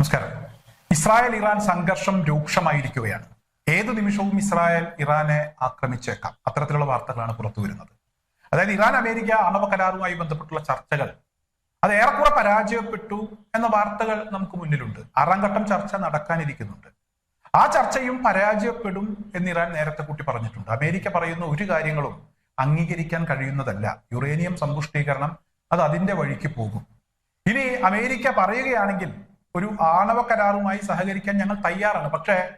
നമസ്കാരം. Israel Iran സംഘർഷം രൂക്ഷമായിരിക്കുകയാണ്. ഏതു നിമിഷവും ഇസ്രായേൽ ഇറാനെ ആക്രമിച്ചേക്കാം. അത്തരത്തിലുള്ള വാർത്തകളാണ് പുറത്തു വരുന്നത്. അതായത് ഇറാൻ അമേരിക്ക ആണവ കരാറുമായി ബന്ധപ്പെട്ടുള്ള ചർച്ചകൾ. അത് ഏറെക്കുറെ പരാജയപ്പെട്ടു എന്ന വാർത്തകൾ നമുക്ക് മുന്നിലുണ്ട്. ആറാം ഘട്ടം ചർച്ച നടക്കാനിരിക്കുന്നുണ്ട്. ആ ചർച്ചയും പരാജയപ്പെടും എന്ന് ഇറാൻ നേരത്തെ കൂട്ടി പറഞ്ഞിട്ടുണ്ട്. അമേരിക്ക പറയുന്ന ഒരു കാര്യങ്ങളും അംഗീകരിക്കാൻ കഴിയുന്നതല്ല. യുറേനിയം സമ്പുഷ്ടീകരണം അത് അതിന്റെ വഴിക്ക് പോകും. ഇനി അമേരിക്ക പറയുകയാണെങ്കിൽ ഒരു ആണവ കരാറുമായി സഹകരിക്കാൻ ഞങ്ങൾ തയ്യാറാണ്. പക്ഷേ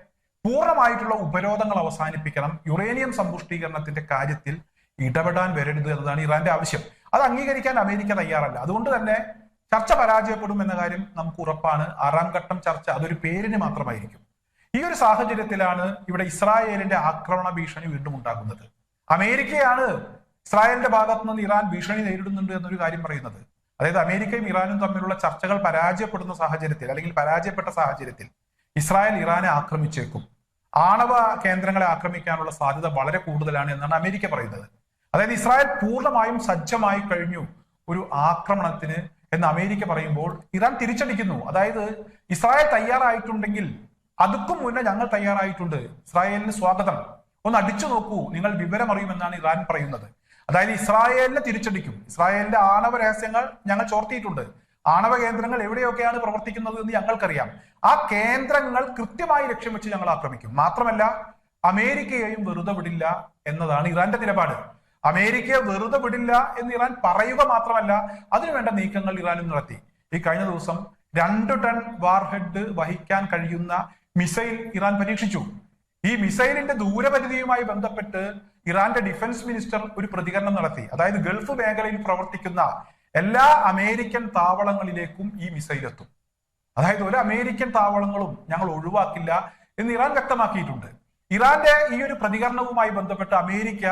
പൂർണമായിട്ടുള്ള ഉപരോധങ്ങൾ അവസാനിപ്പിക്കണം. യുറേനിയം സമ്പുഷ്ടീകരണത്തിന്റെ കാര്യത്തിൽ ഇടപെടാൻ വരരുത് എന്നതാണ് ഇറാന്റെ ആവശ്യം. അത് അംഗീകരിക്കാൻ അമേരിക്ക തയ്യാറല്ല. അതുകൊണ്ട് തന്നെ ചർച്ച പരാജയപ്പെടും എന്ന കാര്യം നമുക്ക് ഉറപ്പാണ്. ആറാം ഘട്ടം ചർച്ച അതൊരു പേരിന് മാത്രമായിരിക്കും. ഈ ഒരു സാഹചര്യത്തിലാണ് ഇവിടെ ഇസ്രായേലിന്റെ ആക്രമണ ഭീഷണി വീണ്ടും ഉണ്ടാകുന്നത്. അമേരിക്കയാണ് ഇസ്രായേലിന്റെ ഭാഗത്തുനിന്ന് ഇറാൻ ഭീഷണി നേരിടുന്നുണ്ട് എന്നൊരു കാര്യം പറയുന്നത്. അതായത് അമേരിക്കയും ഇറാനും തമ്മിലുള്ള ചർച്ചകൾ പരാജയപ്പെടുന്ന സാഹചര്യത്തിൽ അല്ലെങ്കിൽ പരാജയപ്പെട്ട സാഹചര്യത്തിൽ ഇസ്രായേൽ ഇറാനെ ആക്രമിച്ചേക്കും. ആണവ കേന്ദ്രങ്ങളെ ആക്രമിക്കാനുള്ള സാധ്യത വളരെ കൂടുതലാണ് എന്നാണ് അമേരിക്ക പറയുന്നത്. അതായത് ഇസ്രായേൽ പൂർണമായും സജ്ജമായി കഴിഞ്ഞു ഒരു ആക്രമണത്തിന് എന്ന് അമേരിക്ക പറയുമ്പോൾ ഇറാൻ തിരിച്ചടിക്കുന്നു. അതായത് ഇസ്രായേൽ തയ്യാറായിട്ടുണ്ടെങ്കിൽ അതുക്കും മുന്നേ ഞങ്ങൾ തയ്യാറായിട്ടുണ്ട്. ഇസ്രായേലിന് സ്വാഗതം. ഒന്ന് അടിച്ചു നോക്കൂ നിങ്ങൾ വിവരം അറിയുമെന്നാണ് ഇറാൻ പറയുന്നത്. അതായത് ഇസ്രായേലിനെ തിരിച്ചടിക്കും. ഇസ്രായേലിന്റെ ആണവ രഹസ്യങ്ങൾ ഞങ്ങൾ ചോർത്തിയിട്ടുണ്ട്. ആണവ കേന്ദ്രങ്ങൾ എവിടെയൊക്കെയാണ് പ്രവർത്തിക്കുന്നത് എന്ന് ഞങ്ങൾക്കറിയാം. ആ കേന്ദ്രങ്ങൾ കൃത്യമായി ലക്ഷ്യം വെച്ച് ഞങ്ങൾ ആക്രമിക്കും. മാത്രമല്ല അമേരിക്കയെയും വെറുതെ വിടില്ല എന്നതാണ് ഇറാന്റെ നിലപാട്. അമേരിക്കയെ വെറുതെ വിടില്ല എന്ന് ഇറാൻ പറയുക മാത്രമല്ല അതിനുവേണ്ട നീക്കങ്ങൾ ഇറാനും നടത്തി. ഈ കഴിഞ്ഞ ദിവസം രണ്ട് ടൺ വാർഹെഡ് വഹിക്കാൻ കഴിയുന്ന മിസൈൽ ഇറാൻ പരീക്ഷിച്ചു. ഈ മിസൈലിന്റെ ദൂരപരിധിയുമായി ബന്ധപ്പെട്ട് ഇറാന്റെ ഡിഫൻസ് മിനിസ്റ്റർ ഒരു പ്രതികരണം നടത്തി. അതായത് ഗൾഫ് മേഖലയിൽ പ്രവർത്തിക്കുന്ന എല്ലാ അമേരിക്കൻ താവളങ്ങളിലേക്കും ഈ മിസൈൽ എത്തും അതായത് ഒരു അമേരിക്കൻ താവളങ്ങളും ഞങ്ങൾ ഒഴിവാക്കില്ല എന്ന് ഇറാൻ വ്യക്തമാക്കിയിട്ടുണ്ട്. ഇറാന്റെ ഈ ഒരു പ്രതികരണവുമായി ബന്ധപ്പെട്ട് അമേരിക്ക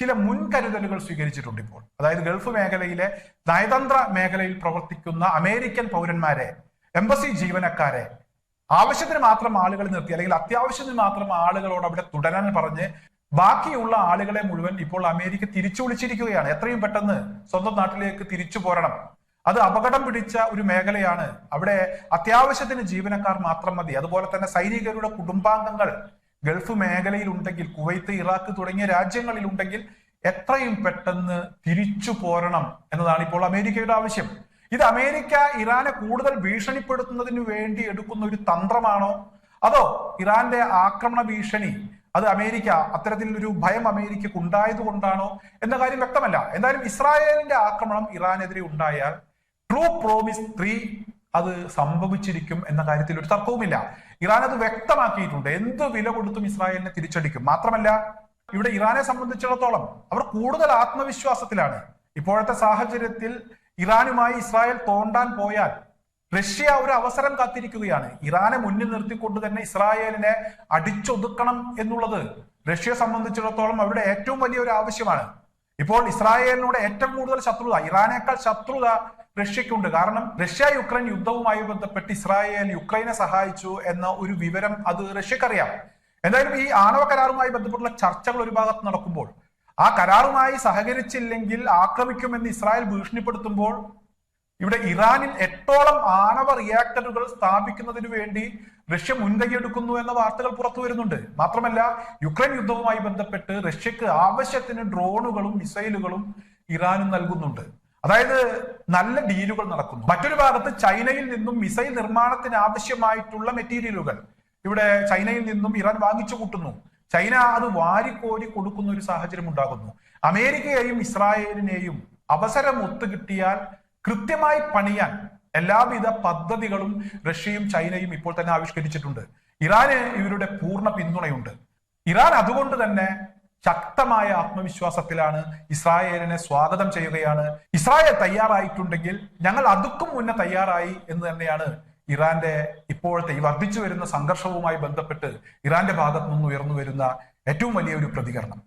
ചില മുൻകരുതലുകൾ സ്വീകരിച്ചിട്ടുണ്ട് ഇപ്പോൾ. അതായത് ഗൾഫ് മേഖലയിലെ നയതന്ത്ര മേഖലയിൽ പ്രവർത്തിക്കുന്ന അമേരിക്കൻ പൗരന്മാരെ എംബസി ജീവനക്കാരെ ആവശ്യത്തിന് മാത്രം ആളുകൾ നിർത്തി അല്ലെങ്കിൽ അത്യാവശ്യത്തിന് മാത്രം ആളുകളോട് അവിടെ തുടരാൻ പറഞ്ഞ് ബാക്കിയുള്ള ആളുകളെ മുഴുവൻ ഇപ്പോൾ അമേരിക്ക തിരിച്ചു വിളിച്ചിരിക്കുകയാണ് എത്രയും പെട്ടെന്ന് സ്വന്തം നാട്ടിലേക്ക് തിരിച്ചു പോരണം. അത് അപകടം പിടിച്ച ഒരു മേഖലയാണ്. അവിടെ അത്യാവശ്യത്തിന് ജീവനക്കാർ മാത്രം മതി. അതുപോലെ തന്നെ സൈനികരുടെ കുടുംബാംഗങ്ങൾ ഗൾഫ് മേഖലയിൽ ഉണ്ടെങ്കിൽ കുവൈത്ത് ഇറാഖ് തുടങ്ങിയ രാജ്യങ്ങളിൽ ഉണ്ടെങ്കിൽ എത്രയും പെട്ടെന്ന് തിരിച്ചു പോരണം എന്നതാണ് ഇപ്പോൾ അമേരിക്കയുടെ ആവശ്യം. ഇത് അമേരിക്ക ഇറാനെ കൂടുതൽ ഭീഷണിപ്പെടുത്തുന്നതിന് വേണ്ടി എടുക്കുന്ന ഒരു തന്ത്രമാണോ? അതോ ഇറാന്റെ ആക്രമണ ഭീഷണി അത് അമേരിക്ക അത്തരത്തിൽ ഒരു ഭയം അമേരിക്കക്ക് ഉണ്ടായത് കൊണ്ടാണോ എന്ന കാര്യം വ്യക്തമല്ല. എന്തായാലും ഇസ്രായേലിന്റെ ആക്രമണം ഇറാനെതിരെ ഉണ്ടായാൽ ട്രൂ പ്രോമിസ് ത്രീ അത് സംഭവിച്ചിരിക്കും എന്ന കാര്യത്തിൽ ഒരു തർക്കവുമില്ല. ഇറാൻ അത് വ്യക്തമാക്കിയിട്ടുണ്ട്. എന്ത് വില കൊടുത്തും ഇസ്രായേലിനെ തിരിച്ചടിക്കും. മാത്രമല്ല ഇവിടെ ഇറാനെ സംബന്ധിച്ചിടത്തോളം അവർ കൂടുതൽ ആത്മവിശ്വാസത്തിലാണ്. ഇപ്പോഴത്തെ സാഹചര്യത്തിൽ ഇറാനുമായി ഇസ്രായേൽ തോണ്ടാൻ പോയാൽ റഷ്യ ഒരു അവസരം കാത്തിരിക്കുകയാണ്. ഇറാനെ മുന്നിൽ നിർത്തിക്കൊണ്ട് തന്നെ ഇസ്രായേലിനെ അടിച്ചൊതുക്കണം എന്നുള്ളത് റഷ്യയെ സംബന്ധിച്ചിടത്തോളം അവരുടെ ഏറ്റവും വലിയ ഒരു ആവശ്യമാണ്. ഇപ്പോൾ ഇസ്രായേലിനോട് ഏറ്റവും കൂടുതൽ ശത്രുത ഇറാനേക്കാൾ ശത്രുത റഷ്യക്കുണ്ട് കാരണം റഷ്യ യുക്രൈൻ യുദ്ധവുമായി ബന്ധപ്പെട്ട് ഇസ്രായേൽ യുക്രൈനെ സഹായിച്ചു എന്ന ഒരു വിവരം അത് റഷ്യക്കറിയാം. എന്തായാലും ഈ ആണവ കരാറുമായി ബന്ധപ്പെട്ടുള്ള ചർച്ചകൾ ഒരു ഭാഗത്ത് നടക്കുമ്പോൾ ആ കരാറുമായി സഹകരിച്ചില്ലെങ്കിൽ ആക്രമിക്കുമെന്ന് ഇസ്രായേൽ ഭീഷണിപ്പെടുത്തുമ്പോൾ ഇവിടെ ഇറാനിൽ എട്ടോളം ആണവ റിയാക്ടറുകൾ സ്ഥാപിക്കുന്നതിന് വേണ്ടി റഷ്യ മുൻകൈയെടുക്കുന്നു എന്ന വാർത്തകൾ പുറത്തു വരുന്നുണ്ട്. മാത്രമല്ല യുക്രൈൻ യുദ്ധവുമായി ബന്ധപ്പെട്ട് റഷ്യക്ക് ആവശ്യത്തിന് ഡ്രോണുകളും മിസൈലുകളും ഇറാനും നൽകുന്നുണ്ട്. അതായത് നല്ല ഡീലുകൾ നടക്കുന്നു. മറ്റൊരു ഭാഗത്ത് ചൈനയിൽ നിന്നും മിസൈൽ നിർമ്മാണത്തിന് ആവശ്യമായിട്ടുള്ള മെറ്റീരിയലുകൾ ഇവിടെ ചൈനയിൽ നിന്നും ഇറാൻ വാങ്ങിച്ചു കൂട്ടുന്നു. ചൈന അത് വാരിക്കോരി കൊടുക്കുന്ന ഒരു സാഹചര്യം ഉണ്ടാകുന്നു അമേരിക്കയെയും ഇസ്രായേലിനെയും അവസരം ഒത്തുകിട്ടിയാൽ കൃത്യമായി പണിയാൻ എല്ലാവിധ പദ്ധതികളും റഷ്യയും ചൈനയും ഇപ്പോൾ തന്നെ ആവിഷ്കരിച്ചിട്ടുണ്ട്. ഇറാന് ഇവരുടെ പൂർണ പിന്തുണയുണ്ട്. ഇറാൻ അതുകൊണ്ട് തന്നെ ശക്തമായ ആത്മവിശ്വാസത്തിലാണ് ഇസ്രായേലിനെ സ്വാഗതം ചെയ്യുകയാണ്. ഇസ്രായേൽ തയ്യാറായിട്ടുണ്ടെങ്കിൽ ഞങ്ങൾ അതുക്കും മുന്നേ തയ്യാറായി എന്ന് തന്നെയാണ് ഇറാന്റെ ഇപ്പോഴത്തെ ഈ വർദ്ധിച്ചു വരുന്ന സംഘർഷവുമായി ബന്ധപ്പെട്ട് ഇറാന്റെ ഭാഗത്തു നിന്ന് ഉയർന്നു വരുന്ന ഏറ്റവും വലിയ ഒരു പ്രതികരണം.